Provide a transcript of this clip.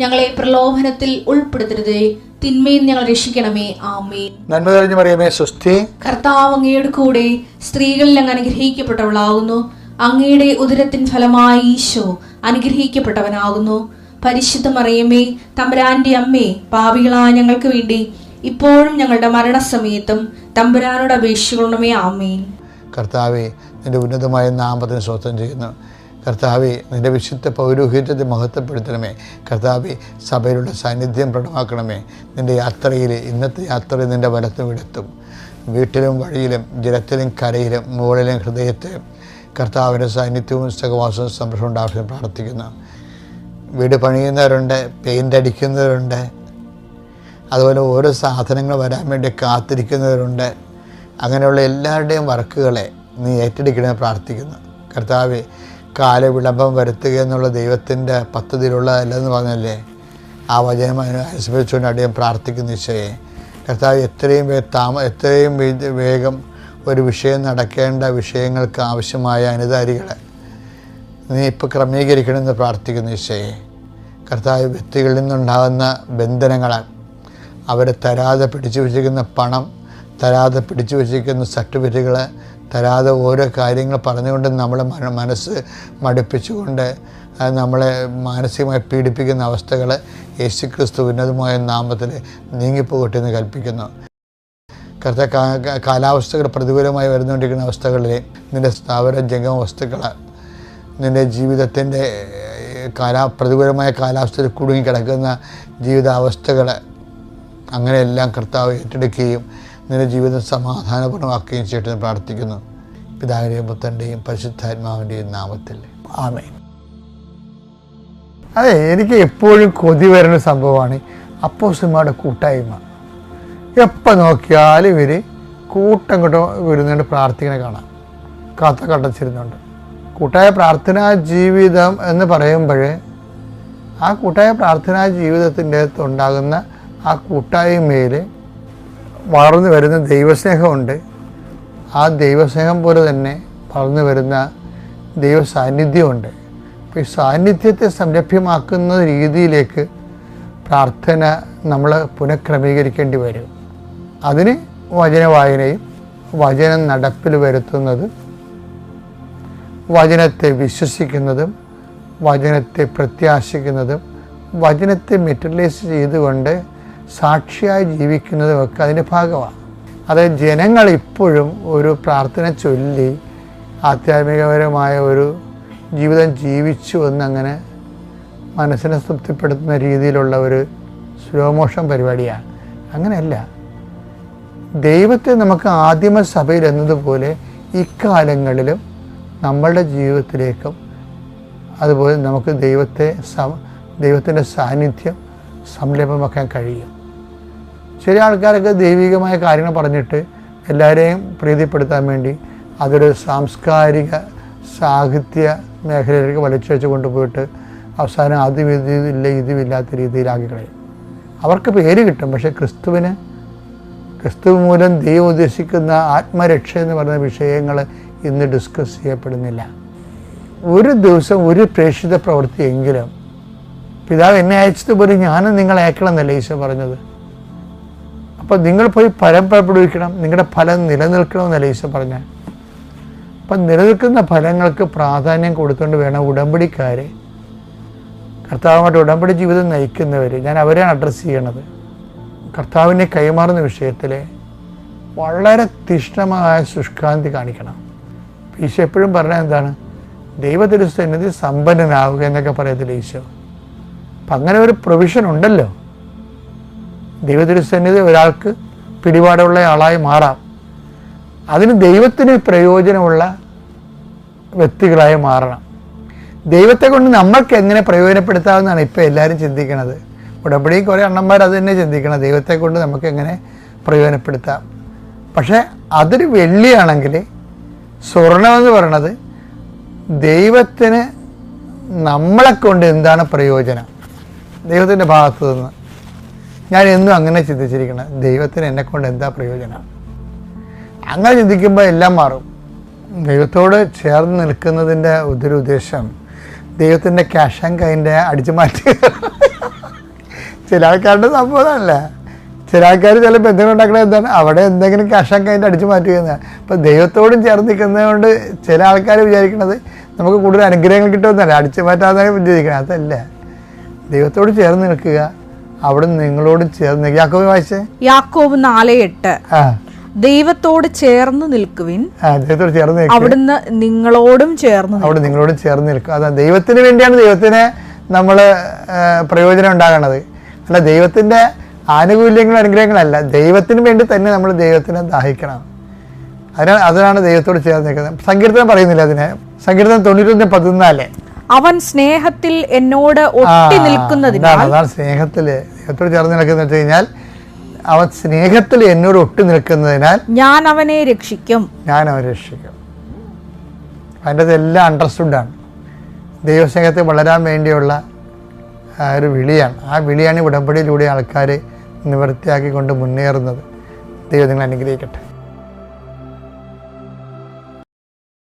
ഞങ്ങളെ പ്രലോഭനത്തിൽ ഉൾപ്പെടുത്തരുതേ. തിന്മയിൽ ഞങ്ങൾ രക്ഷിക്കണമേ. ആമേ നന്മ തെളിഞ്ഞു മറിയമേ സ്വസ്തി. കർത്താവ് അങ്ങയുടെ കൂടെ സ്ത്രീകളിൽ അങ്ങ് അനുഗ്രഹിക്കപ്പെട്ടവളാകുന്നു. അങ്ങയുടെ ഉദരത്തിൻ ഫലമായി ഈശോ അനുഗ്രഹിക്കപ്പെട്ടവനാകുന്നു. പരിശുദ്ധ മറിയമേ തമ്പുരാന്റെ അമ്മേ പാപികളായ ഞങ്ങൾക്ക് വേണ്ടി ഇപ്പോഴും ഞങ്ങളുടെ മരണസമയത്തും തമ്പുരാനോട് അപേക്ഷിക്കണമേ. ആമേൻ. കർത്താവെ എന്റെ ഉന്നതമായ നാമത്തിന് സ്വാതന്ത്ര്യം ചെയ്യുന്നു. കർത്താവെ നിന്റെ വിശുദ്ധ പൗരോഹിത്യത്തെ മഹത്വപ്പെടുത്തണമേ. കർത്താവെ സഭയിലുള്ള സാന്നിധ്യം പ്രകടമാക്കണമേ. നിന്റെ യാത്രയിൽ ഇന്നത്തെ യാത്രയിൽ നിന്റെ വലത്തും ഇടത്തും വീട്ടിലും വഴിയിലും ജലത്തിലും കരയിലും മുകളിലും ഹൃദയത്തെ കർത്താവിന്റെ സാന്നിധ്യവും സഹവാസവും സംരക്ഷണം ഉണ്ടാവശ്യം പ്രാർത്ഥിക്കുന്നു. വീട് പണിയുന്നവരുണ്ട് പെയിന്റ് അടിക്കുന്നവരുണ്ട് അതുപോലെ ഓരോ സാധനങ്ങൾ വരാൻ വേണ്ടി കാത്തിരിക്കുന്നവരുണ്ട്. അങ്ങനെയുള്ള എല്ലാവരുടെയും വർക്കുകളെ നീ ഏറ്റെടുക്കണമെന്ന് പ്രാർത്ഥിക്കുന്നു. കർത്താവ് കാലവിളംബം വരുത്തുക എന്നുള്ള ദൈവത്തിന്റെ പദ്ധതിയിലുള്ളതല്ലെന്ന് പറഞ്ഞല്ലേ? ആ വചനം അനുസരിച്ചുകൊണ്ട് അടിയൻ പ്രാർത്ഥിക്കുന്ന വിഷയേ കർത്താവ് എത്രയും താമ എത്രയും വേഗം ഒരു വിഷയം നടക്കേണ്ട വിഷയങ്ങൾക്ക് ആവശ്യമായ അനുധാരികളെ നീ ഇപ്പോൾ ക്രമീകരിക്കണമെന്ന് പ്രാർത്ഥിക്കുന്ന വിഷയേ കർത്താവ് വ്യക്തികളിൽ നിന്നുണ്ടാകുന്ന ബന്ധനങ്ങൾ അവരെ തരാതെ പിടിച്ചു വച്ചിരിക്കുന്ന പണം തരാതെ പിടിച്ചു വച്ചിരിക്കുന്ന സർട്ടിഫിക്കറ്റുകൾ തരാതെ ഓരോ കാര്യങ്ങൾ പറഞ്ഞുകൊണ്ട് നമ്മളെ മന- മനസ്സ് മടുപ്പിച്ചുകൊണ്ട് നമ്മളെ മാനസികമായി പീഡിപ്പിക്കുന്ന അവസ്ഥകൾ യേശു ക്രിസ്തു ഉന്നതമായ നാമത്തിൽ നീങ്ങിപ്പോകട്ടെ എന്ന് കൽപ്പിക്കുന്നു. കറുത്ത കാലാവസ്ഥകൾ പ്രതികൂലമായി വരുന്നുകൊണ്ടിരിക്കുന്ന അവസ്ഥകളിൽ നിന്റെ സ്ഥാപന ജംഗമ വസ്തുക്കൾ നിന്റെ ജീവിതത്തിന്റെ കാലാ പ്രതികൂലമായ കാലാവസ്ഥയിൽ കുടുങ്ങി കിടക്കുന്ന ജീവിതാവസ്ഥകൾ അങ്ങനെയെല്ലാം കർത്താവ് ഏറ്റെടുക്കുകയും നിന്റെ ജീവിതം സമാധാനപൂർണമാക്കുകയും ചെയ്യട്ടെ പ്രാർത്ഥിക്കുന്നു. പിതാവിന്റെയും പുത്രന്റെയും പരിശുദ്ധാത്മാവിന്റെയും നാമത്തിൽ. ആമേ അതെ എനിക്ക് എപ്പോഴും കൊതി വരുന്ന സംഭവമാണ് അപ്പോസിമാരുടെ കൂട്ടായ്മ. എപ്പോൾ നോക്കിയാലും ഇവർ കൂട്ടം കൂട്ടം വരുന്നുണ്ട് പ്രാർത്ഥിക്കണ കാണാം. കാത്ത കട്ടച്ചിരുന്നുണ്ട് കൂട്ടായ പ്രാർത്ഥനാ ജീവിതം എന്ന് പറയുമ്പോൾ ആ കൂട്ടായ പ്രാർത്ഥനാ ജീവിതത്തിന്റെ അകത്തുണ്ടാകുന്ന ആ കൂട്ടായ്മയിൽ വളർന്നു വരുന്ന ദൈവസ്നേഹമുണ്ട്. ആ ദൈവസ്നേഹം പോലെ തന്നെ വളർന്നു വരുന്ന ദൈവ സാന്നിധ്യമുണ്ട് അപ്പോൾ ഈ സാന്നിധ്യത്തെ സംരഭ്യമാക്കുന്ന രീതിയിലേക്ക് പ്രാർത്ഥന നമ്മൾ പുനഃക്രമീകരിക്കേണ്ടി വരും. അതിന് വചന വായനയും വചനം നടപ്പിൽ വരുത്തുന്നത് വചനത്തെ വിശ്വസിക്കുന്നതും വചനത്തെ പ്രത്യാശിക്കുന്നതും വചനത്തെ മെറ്റലൈസ് ചെയ്തുകൊണ്ട് സാക്ഷിയായി ജീവിക്കുന്നതും ഒക്കെ അതിന്റെ ഭാഗമാണ്. അതായത് ജനങ്ങൾ ഇപ്പോഴും ഒരു പ്രാർത്ഥന ചൊല്ലി ആധ്യാത്മികപരമായ ഒരു ജീവിതം ജീവിച്ചു എന്നങ്ങനെ മനസ്സിനെ തൃപ്തിപ്പെടുത്തുന്ന രീതിയിലുള്ള ഒരു സ്ലോ മോഷൻ പരിപാടിയാണ്. അങ്ങനെയല്ല. ദൈവത്തെ നമുക്ക് ആദിമ സഭയിൽ എന്നതുപോലെ ഇക്കാലങ്ങളിലും നമ്മളുടെ ജീവിതത്തിലേക്കും അതുപോലെ നമുക്ക് ദൈവത്തെ സ ദൈവത്തിന്റെ സാന്നിധ്യം സംരംഭമാക്കാൻ കഴിയും. ചില ആൾക്കാരൊക്കെ ദൈവികമായ കാര്യങ്ങൾ പറഞ്ഞിട്ട് എല്ലാവരെയും പ്രീതിപ്പെടുത്താൻ വേണ്ടി അതൊരു സാംസ്കാരിക സാഹിത്യ മേഖലയിലേക്ക് വലിച്ചു വെച്ച് കൊണ്ടുപോയിട്ട് അവസാനം അതും ഇതില്ല ഇതുമില്ലാത്ത രീതിയിലാക്കി കളയും. അവർക്ക് പേര് കിട്ടും പക്ഷേ ക്രിസ്തുവിന് ക്രിസ്തു മൂലം ദൈവം ഉദ്ദേശിക്കുന്ന ആത്മരക്ഷ എന്ന് പറയുന്ന വിഷയങ്ങൾ ഇന്ന് ഡിസ്കസ് ചെയ്യപ്പെടുന്നില്ല. ഒരു ദിവസം ഒരു പ്രേക്ഷിത പ്രവൃത്തിയെങ്കിലും പിതാവ് എന്നെ അയച്ചതുപോലെ ഞാനും നിങ്ങളെ അയക്കണം എന്നല്ലേ ഈശോ പറഞ്ഞത്? അപ്പോൾ നിങ്ങൾ പോയി ഫലം നിങ്ങളുടെ ഫലം നിലനിൽക്കണമെന്നല്ലേ ഈശോ പറഞ്ഞ. അപ്പം നിലനിൽക്കുന്ന ഫലങ്ങൾക്ക് പ്രാധാന്യം കൊടുത്തുകൊണ്ട് വേണം ഉടമ്പടിക്കാരെ. കർത്താവുമായിട്ട് ഉടമ്പടി ജീവിതം നയിക്കുന്നവർ ഞാൻ അവരെയാണ് അഡ്രസ്സ് ചെയ്യണത്. കർത്താവിനെ കൈമാറുന്ന വിഷയത്തിൽ വളരെ തീഷ്ണമായ ശുഷ്കാന്തി കാണിക്കണം. ഈശോ എപ്പോഴും പറഞ്ഞാൽ എന്താണ്? ദൈവത്തിരുസന്നിധി സമ്പന്നനാവുക എന്നൊക്കെ പറയത്തില്ല ഈശോ? അപ്പം അങ്ങനെ ഒരു പ്രൊവിഷൻ ഉണ്ടല്ലോ. ദൈവത്തിരുസന്നിധി ഒരാൾക്ക് പിടിപാടുള്ള ആളായി മാറാം. അതിന് ദൈവത്തിന് പ്രയോജനമുള്ള വ്യക്തികളായി മാറണം. ദൈവത്തെ കൊണ്ട് നമ്മൾക്ക് എങ്ങനെ പ്രയോജനപ്പെടുത്താമെന്നാണ് ഇപ്പോൾ എല്ലാവരും ചിന്തിക്കുന്നത്. ഉടമ്പടി കുറേ അണ്ണന്മാർ അത് തന്നെ ചിന്തിക്കണം. ദൈവത്തെ കൊണ്ട് നമുക്ക് എങ്ങനെ പ്രയോജനപ്പെടുത്താം. പക്ഷേ അതൊരു വെള്ളിയാണെങ്കിൽ സ്വർണമെന്ന് പറയണത് ദൈവത്തിന് നമ്മളെ കൊണ്ട് എന്താണ് പ്രയോജനം? ദൈവത്തിന്റെ ഭാഗത്തു നിന്ന് ഞാൻ എന്നും അങ്ങനെ ചിന്തിച്ചിരിക്കണം. ദൈവത്തിന് എന്നെ കൊണ്ട് എന്താ പ്രയോജനം? അങ്ങനെ ചിന്തിക്കുമ്പോൾ എല്ലാം മാറും. ദൈവത്തോട് ചേർന്ന് നിൽക്കുന്നതിന്റെ ഒരു ഉദ്ദേശം ദൈവത്തിന്റെ ക്യാഷ് ആൻഡ് കൈന്റെ അടിച്ചു മാറ്റി. ചില ആൾക്കാരുടെ സംഭവമല്ല ചില ആൾക്കാർ ചില ബന്ധങ്ങൾ ഉണ്ടാക്കണത് എന്താണ്? അവിടെ എന്തെങ്കിലും ക്യാഷ് ആൻഡ് കൈന്റെ അടിച്ചു മാറ്റുക അപ്പം ദൈവത്തോടും ചേർന്ന് നിൽക്കുന്നത് കൊണ്ട് ചില ആൾക്കാർ വിചാരിക്കുന്നത് നമുക്ക് കൂടുതൽ അനുഗ്രഹങ്ങൾ കിട്ടുമെന്നല്ല. അടിച്ചു മാറ്റാതെ വിചാരിക്കണം അതല്ല. ദൈവത്തോട് ചേർന്ന് നിൽക്കുക. അവിടെ നിങ്ങളോട് ചേർന്ന് യാക്കോബ് വായിച്ചേ. യാക്കോബ് നാല് എട്ട്. ദൈവത്തോട് ചേർന്ന് നിൽക്കുവിൻ. ദൈവത്തോട് ചേർന്ന് അവിടുന്ന് നിങ്ങളോടും ചേർന്ന്. അവിടെ നിങ്ങളോടും ചേർന്ന് നിൽക്കും. അതാ ദൈവത്തിന് വേണ്ടിയാണ് ദൈവത്തിന് നമ്മൾ പ്രയോജനം ഉണ്ടാകണത്. അല്ല ദൈവത്തിന്റെ ആനുകൂല്യങ്ങളും അനുഗ്രഹങ്ങളല്ല. ദൈവത്തിന് വേണ്ടി തന്നെ നമ്മൾ ദൈവത്തിനെ ദാഹിക്കണം. അതിനാണ് അതിനാണ് ദൈവത്തോട് ചേർന്ന് നിൽക്കുന്നത്. സങ്കീർത്തനം പറയുന്നില്ല അതിനെ. സങ്കീർത്തനം തൊണ്ണൂറ്റൊന്ന് പതിനാല്. അവൻ സ്നേഹത്തിൽ എന്നോട് ഒട്ടി നിൽക്കുന്നതിനാൽ അതാണ് സ്നേഹത്തിൽ. ദൈവത്തോട് ചേർന്ന് നിൽക്കുന്ന വെച്ച് കഴിഞ്ഞാൽ അവൻ സ്നേഹത്തിൽ എന്നോട് ഒട്ടി നിൽക്കുന്നതിനാൽ ഞാൻ അവനെ രക്ഷിക്കും. ഞാൻ അവനെ രക്ഷിക്കും. അതിന്റെ എല്ലാം അണ്ടർസ്റ്റുഡാണ് ദൈവസ്നേഹത്തെ വളരാൻ വേണ്ടിയുള്ള ഒരു വിളിയാണ്. ആ വിളിയാണ് ഉടമ്പടിയിലൂടെ ആൾക്കാർ നിവൃത്തിയാക്കിക്കൊണ്ട് മുന്നേറുന്നത്. ദൈവം നിങ്ങൾ അനുഗ്രഹിക്കട്ടെ.